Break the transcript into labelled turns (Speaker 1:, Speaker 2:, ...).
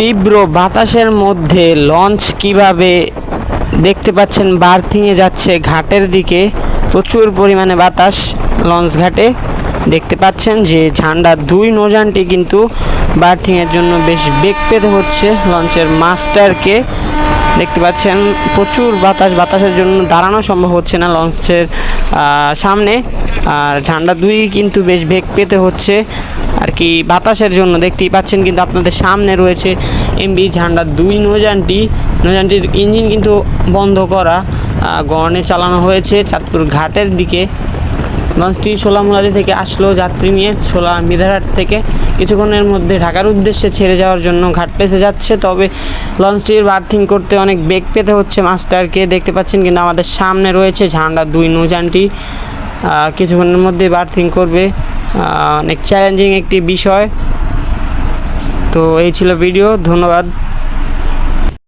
Speaker 1: তীব্র বাতাসের মধ্যে লঞ্চ কীভাবে দেখতে পাচ্ছেন? বার্থিংয়ে যাচ্ছে ঘাটের দিকে। প্রচুর পরিমাণে বাতাস লঞ্চ ঘাটে দেখতে পাচ্ছেন যে ঝান্ডা দুই নৌযানটি কিন্তু বার্থিংয়ের জন্য বেশ বেগ পেতে হচ্ছে। লঞ্চের মাস্টারকে দেখতে পাচ্ছেন, প্রচুর বাতাস, বাতাসের জন্য দাঁড়ানো সম্ভব হচ্ছে না লঞ্চের সামনে। আর ঝান্ডা দুই কিন্তু বেশ বেগ পেতে হচ্ছে। আর কি বাতাসের জন্য দেখতেই পাচ্ছেন কিন্তু আপনাদের সামনে রয়েছে এমবি ঝান্ডা দুই নৌযানটি। নৌযানটির ইঞ্জিন কিন্তু বন্ধ করা গড়নে চালানো হয়েছে চাঁদপুর ঘাটের দিকে। লঞ্চটি সোলামুলাদি থেকে আসলো যাত্রী নিয়ে, সোলা মিধারহাট থেকে। কিছুক্ষণের মধ্যে ঢাকার উদ্দেশ্যে ছেড়ে যাওয়ার জন্য ঘাট পেছে যাচ্ছে, তবে লঞ্চটির বার্থিং করতে অনেক বেগ পেতে হচ্ছে মাস্টারকে। দেখতে পাচ্ছেন কিন্তু আমাদের সামনে রয়েছে ঝান্ডা দুই নৌযানটি। কিছুক্ষণের মধ্যে বার্থিং করবে। অনেক চ্যালেঞ্জিং একটি বিষয়। তো এই ছিল ভিডিও ধন্যবাদ।